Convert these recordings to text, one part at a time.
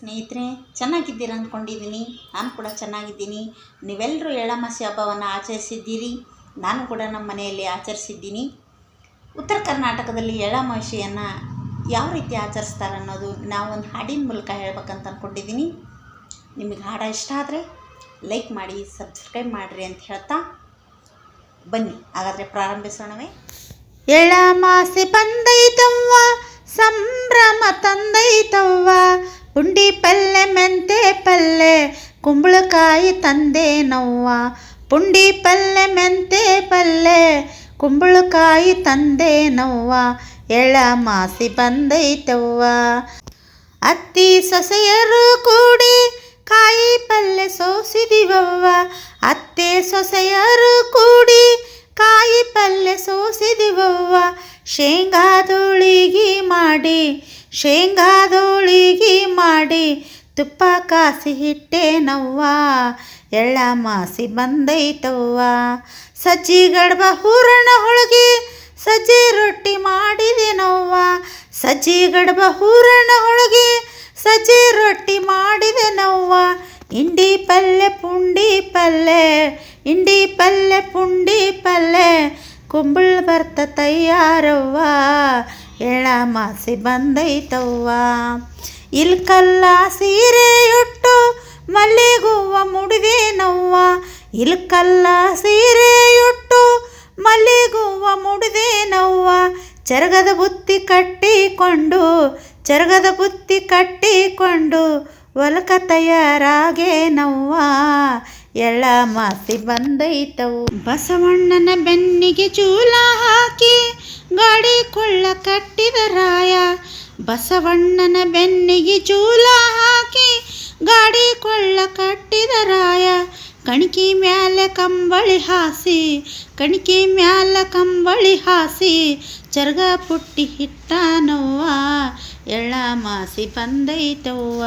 ಸ್ನೇಹಿತರೆ, ಚೆನ್ನಾಗಿದ್ದೀರ ಅಂದ್ಕೊಂಡಿದ್ದೀನಿ. ನಾನು ಕೂಡ ಚೆನ್ನಾಗಿದ್ದೀನಿ. ನೀವೆಲ್ಲರೂ ಎಳ್ಳಮಾಸಿ ಹಬ್ಬವನ್ನು ಆಚರಿಸಿದ್ದೀರಿ. ನಾನು ಕೂಡ ನಮ್ಮ ಮನೆಯಲ್ಲಿ ಆಚರಿಸಿದ್ದೀನಿ. ಉತ್ತರ ಕರ್ನಾಟಕದಲ್ಲಿ ಎಳ್ಳಮಾಸಿಯನ್ನು ಯಾವ ರೀತಿ ಆಚರಿಸ್ತಾರೆ ಅನ್ನೋದು ನಾವು ಒಂದು ಹಾಡಿನ ಮೂಲಕ ಹೇಳ್ಬೇಕಂತ ಅಂದ್ಕೊಂಡಿದ್ದೀನಿ ನಿಮಗೆ ಹಾಡ ಇಷ್ಟ ಆದರೆ ಲೈಕ್ ಮಾಡಿ, ಸಬ್ಸ್ಕ್ರೈಬ್ ಮಾಡಿರಿ ಅಂತ ಹೇಳ್ತಾ ಬನ್ನಿ. ಹಾಗಾದರೆ ಪ್ರಾರಂಭಿಸೋಣವೇ. ಎಳ್ಳಮಾಸೆ ಬಂದೈತವ್ವ, ಸಂಭ್ರಮ ತಂದೈತವ್ವ ಪುಂಡಿ ಪಲ್ಲೆ, ಮೆಂತೆ ಪಲ್ಲೆ, ಕುಂಬಳಕಾಯಿ ತಂದೆ ನವ್ವ. ಪುಂಡಿ ಪಲ್ಲೆ, ಮೆಂತೆ ಪಲ್ಲೆ, ಕುಂಬಳಕಾಯಿ ತಂದೆ ನವ್ವ. ಎಳಮಾಸಿ ಬಂದೈತವ್ವ. ಅತ್ತಿ ಸೊಸೆಯರು ಕೂಡಿ ಕಾಯಿ ಪಲ್ಲೆ ಸೋಸಿದಿವವ್ವ. ಅತ್ತೆ ಸೊಸೆಯರು ಕೂಡಿ ಕಾಯಿ ಪಲ್ಲೆ ಸೋಸಿದಿವವ್ವ. ಶೇಂಗಾದೋಳಿಗೆ ಮಾಡಿ ಶೇಂಗಾದೋಳಿಗೆ ಮಾಡಿ ತುಪ್ಪ ಕಾಸಿ ಹಿಟ್ಟೇನವ್ವ? ಎಳ್ಳ ಮಾಸಿ ಬಂದೈತವ್ವ. ಸಜ್ಜಿ ಗಡ್ಬ ಹೂರಣ ಹೋಳಿಗೆ ಸಜ್ಜಿ ರೊಟ್ಟಿ ಮಾಡಿದೆನವ್ವ. ಸಜ್ಜಿ ಗಡ್ಬ ಹೂರಣ ಹೋಳಿಗೆ ಸಜ್ಜಿ ರೊಟ್ಟಿ ಮಾಡಿದೆನವ್ವ. ಇಂಡಿ ಪಲ್ಲೆ, ಪುಂಡಿ ಪಲ್ಲೆ ಇಂಡಿ ಪಲ್ಲೆ, ಪುಂಡಿ ಪಲ್ಲೆ, ಕುಂಬಳ ಬರ್ತ ತಯ್ಯಾರವ್ವ ಎಳ್ಳ ಮಾಸಿ ಬಂದೈತವ್ವ. ಇಲ್ಕಲ್ಲ ಸೀರೆ ಉಟ್ಟು ಮಲ್ಲಿಗೂವ ಮುಡಿದೇನವ್ವ ಇಲ್ಕಲ್ಲ ಸೀರೆ ಉಟ್ಟು ಮಲ್ಲಿಗೂವ ಮುಡಿದೇನವ್ವ ಚರಗದ ಬುತ್ತಿ ಕಟ್ಟಿಕೊಂಡು, ಚರಗದ ಬುತ್ತಿ ಕಟ್ಟಿಕೊಂಡು ಒಲಕ ತಯಾರಾಗೇನವ್ವ. ಎಳ್ಳ ಮಾಸಿ ಬಂದೈತವು. ಬಸವಣ್ಣನ ಬೆನ್ನಿಗೆ ಚೂಲ ಹಾಕಿ ಗಾಡಿ ಕೊಳ್ಳ ಕಟ್ಟಿದ ರಾಯ. ಬಸವಣ್ಣನ ಬೆನ್ನಿಗೆ ಚೂಲ ಹಾಕಿ ಗಾಡಿ ಕೊಳ್ಳ ಕಟ್ಟಿದ ರಾಯ. ಕಣಿಕೆ ಮ್ಯಾಲೆ ಕಂಬಳಿ ಹಾಸಿ, ಕಣಿಕೆ ಮ್ಯಾಲ ಕಂಬಳಿ ಹಾಸಿ, ಚರ್ಗ ಪುಟ್ಟಿ ಹಿಟ್ಟಾನವ್ವ. ಎಳ್ಳ ಮಾಸಿ ಬಂದೈತವ್ವ.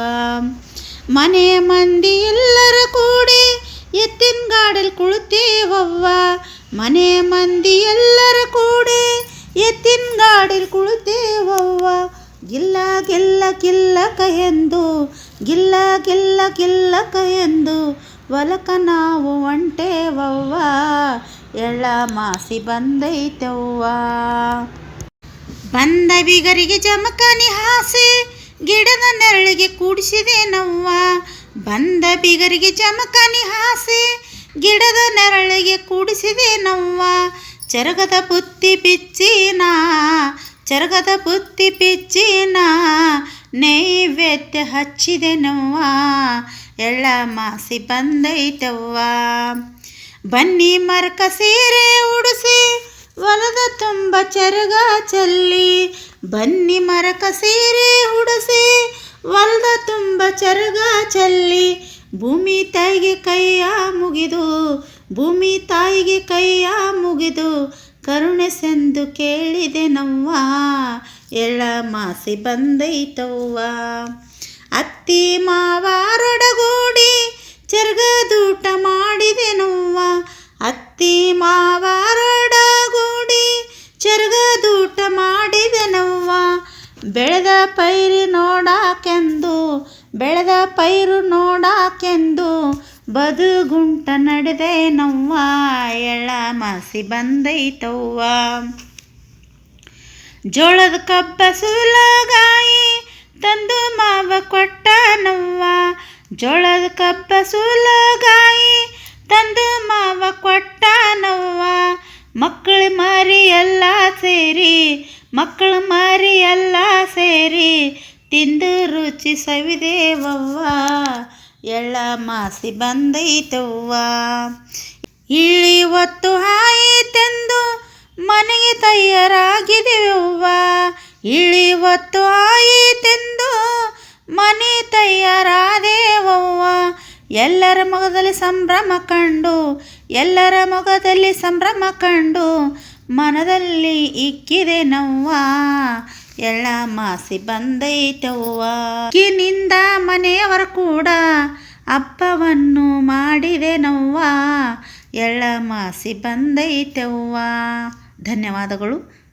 ಮನೆ ಮಂದಿ ಎಲ್ಲರ ಕೂಡಿ ಮನೆ ಮಂದಿ ಎಲ್ಲರ ಕೂಡಿ ಎತ್ತಿನ ಗಾಡಿಲ್ ಕುಳಿತೇವವ್ವ. ಗಿಲ್ಲ ಗಿಲ್ಲ ಕಿಲ್ಲ ಎಂದು ಗಿಲ್ಲ ಗಿಲ್ಲ ಕಿಲ್ಲ ಎಂದು ಒಲಕ ನಾವು ಒಂಟೇವವ್ವ. ಎಳ್ಳ ಮಾಸಿ ಬಂದೈತವ್ವ. ಬಂದ ಬಿಗರಿಗೆ ಜಮಕಾನಿ ಹಾಸಿ, ಗಿಡದ ನೆರಳಿಗೆ ಕೂಡಿಸಿದೇನವ್ವ ಬಂದ ಬಿಗರಿಗೆ ಜಮಕಾನಿ ಹಾಸಿ ಗಿಡದ ನೆರಳಿಗೆ ಕೂಡಿಸಿದೆ ನಮ್ಮ ಚರಗದ ಬುತ್ತಿ ಬಿಚ್ಚಿನ, ಚರಗದ ಬುತ್ತಿ ಬಿಚ್ಚಿನ, ನೈವೇದ್ಯ ಹಚ್ಚಿದೆ ನಮ್ಮ ಎಳ್ಳ ಮಾಸಿ ಬಂದೈತವ್ವ. ಬನ್ನಿ ಮರಕ ಸೀರೆ ಉಡಿಸಿ, ಹೊಲದ ತುಂಬ ಚರಗ ಚಲ್ಲಿ. ಬನ್ನಿ ಮರಕ ಸೀರೆ ಉಡಿಸಿ, ಹೊಲದ ತುಂಬ ಚರಗ ಚಲ್ಲಿ. ಭೂಮಿ ತಾಯಿಗೆ ಕೈಯ ಮುಗಿದು, ಭೂಮಿ ತಾಯಿಗೆ ಕೈಯ ಮುಗಿದು ಕರುಣೆ ಸೆಂದು ಕೇಳಿದೆ ನವ್ವ. ಎಳ್ಳ ಮಾಸಿ ಬಂದೈತವ್ವ. ಅತ್ತಿ ಮಾವಾರೊಡಗೂಡಿ ಚರ್ಗದೂಟ ಮಾಡಿದೆನವ್ವ ಅತ್ತಿ ಮಾವಾರೊಡಗೂಡಿ ಚರ್ಗದೂಟ ಮಾಡಿದೆನವ್ವ ಬೆಳೆದ ಪೈರಿ ನೋಡಾಕೆಂದು ಬೆಳೆದ ಪೈರು ನೋಡಾಕೆಂದು ಬದುಗುಂಟ ನಡೆದೇನವ್ವ ಎಳ್ಳ ಮಾಸಿ ಬಂದೈತವ್ವ. ಜೋಳದ ಕಬ್ಬ ಸೂಲಗಾಯಿ ತಂದು ಮಾವ ಕೊಟ್ಟನವ್ವ ಜೋಳದ ಕಬ್ಬ ಸುಲಗಾಯಿ ತಂದು ಮಾವ ಕೊಟ್ಟನವ್ವ ಮಕ್ಕಳು ಮಾರಿ ಎಲ್ಲ ಸೇರಿ ಮಕ್ಕಳು ಮಾರಿ ಸವಿದೇವವ್ವ ಎಳ್ಳ ಮಾಸಿ ಬಂದೈತವ್ವ. ಇಳಿ ಒತ್ತು ಆಯಿತೆಂದು ಮನೆಗೆ ತಯಾರಾಗಿದೆವವ್ವ ಇಳಿ ಒತ್ತು ಆಯಿತೆಂದು ಮನೆ ತಯಾರಾದೇವವ್ವ. ಎಲ್ಲರ ಮೊಗದಲ್ಲಿ ಸಂಭ್ರಮ ಕಂಡು, ಎಲ್ಲರ ಮೊಗದಲ್ಲಿ ಸಂಭ್ರಮ ಕಂಡು ಮನದಲ್ಲಿ ಇಕ್ಕಿದೆ ನವ್ವ ಎಳ್ಳ ಮಾಸಿ ಬಂದೈತವ್ವ. ಕಿನಿಂದ ಮನೆಯವರ ಕೂಡ ಅಪ್ಪವನ್ನು ಮಾಡಿದೆ ನವ್ವ ಎಳ್ಳ ಮಾಸಿ ಬಂದೈತವ್ವ. ಧನ್ಯವಾದಗಳು.